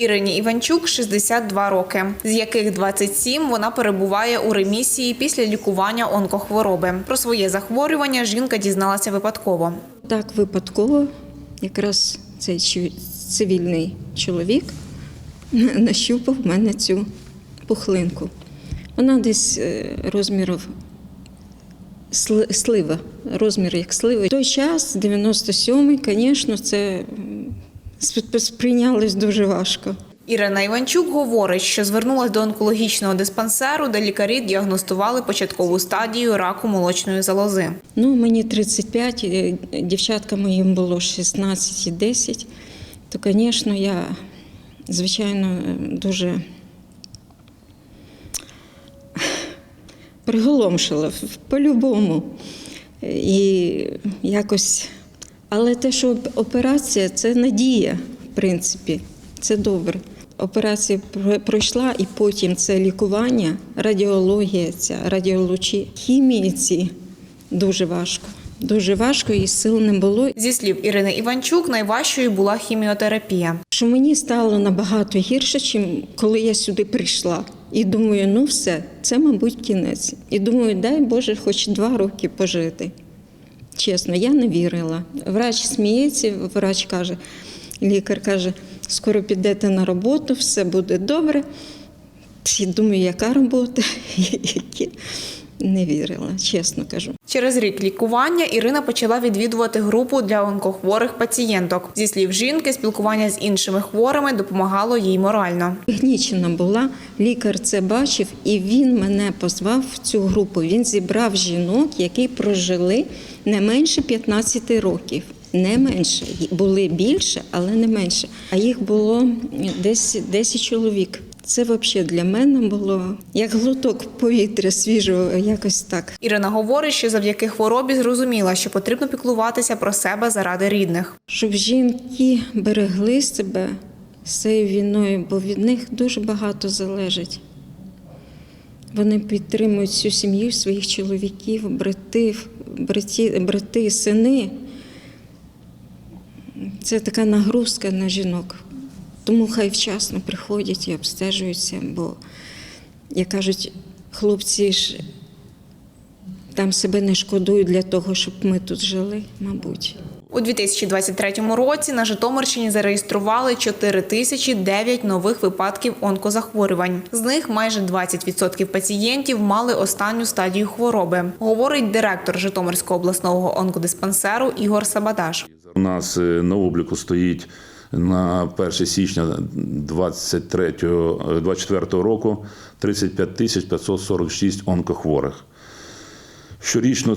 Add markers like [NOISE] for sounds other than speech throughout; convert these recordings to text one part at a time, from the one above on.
Ірині Іванчук 62 роки, з яких 27 вона перебуває у ремісії після лікування онкохвороби. Про своє захворювання жінка дізналася випадково. Так випадково якраз цей цивільний чоловік [LAUGHS] нащупав в мене цю пухлинку. Вона десь е, розмірів слива, розмір як сливи. В той час, 97-й, звісно, це м, спри- сприйнялось дуже важко. Ірина Іванчук говорить, що звернулася до онкологічного диспансеру, де лікарі діагностували початкову стадію раку молочної залози. Ну, мені 35, е, дівчаткам моїм було 16 і 10, то, звісно, я, звичайно, е, дуже приголомшила по-любому. І якось. Але те, що операція це надія, в принципі, це добре. Операція про- пройшла, і потім це лікування, радіологія, ця радіолучі, хімії ці дуже важко. Дуже важко і сил не було. Зі слів Ірини Іванчук, найважчою була хіміотерапія. Що мені стало набагато гірше, чим коли я сюди прийшла. І думаю, ну все, це, мабуть, кінець. І думаю, дай Боже, хоч два роки пожити. Чесно, я не вірила. Врач сміється, врач каже, лікар каже, скоро підете на роботу, все буде добре. Я думаю, яка робота, [LAUGHS] не вірила, чесно кажу. Через рік лікування Ірина почала відвідувати групу для онкохворих пацієнток. Зі слів жінки, спілкування з іншими хворими допомагало їй морально. Гнічена була, лікар це бачив, і він мене позвав в цю групу. Він зібрав жінок, які прожили не менше 15 років. Не менше були більше, але не менше. А їх було десь 10 чоловік. Це взагалі для мене було як глоток повітря свіжого, якось так. Ірина говорить, що завдяки хворобі зрозуміла, що потрібно піклуватися про себе заради рідних. щоб жінки берегли себе з цією війною, бо від них дуже багато залежить. Вони підтримують всю сім'ю своїх чоловіків, братів, браті, брати, сини. Це така нагрузка на жінок. Тому хай вчасно приходять і обстежуються, бо, як кажуть, хлопці ж там себе не шкодують для того, щоб ми тут жили, мабуть. У 2023 році на Житомирщині зареєстрували 4 тисячі 9 нових випадків онкозахворювань. З них майже 20% пацієнтів мали останню стадію хвороби, говорить директор Житомирського обласного онкодиспансеру Ігор Сабадаш. У нас е, на обліку стоїть на 1 січня 23, 24 року 35 тисяч 546 онкохворих. Щорічно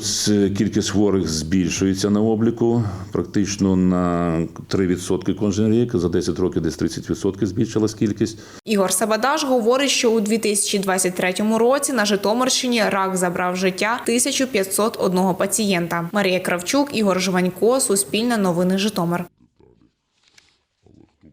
кількість хворих збільшується на обліку практично на 3% кожен рік. За 10 років десь 30% збільшилась кількість. Ігор Сабадаш говорить, що у 2023 році на Житомирщині рак забрав життя 1501 пацієнта. Марія Кравчук, Ігор Жванько, Суспільне новини Житомир.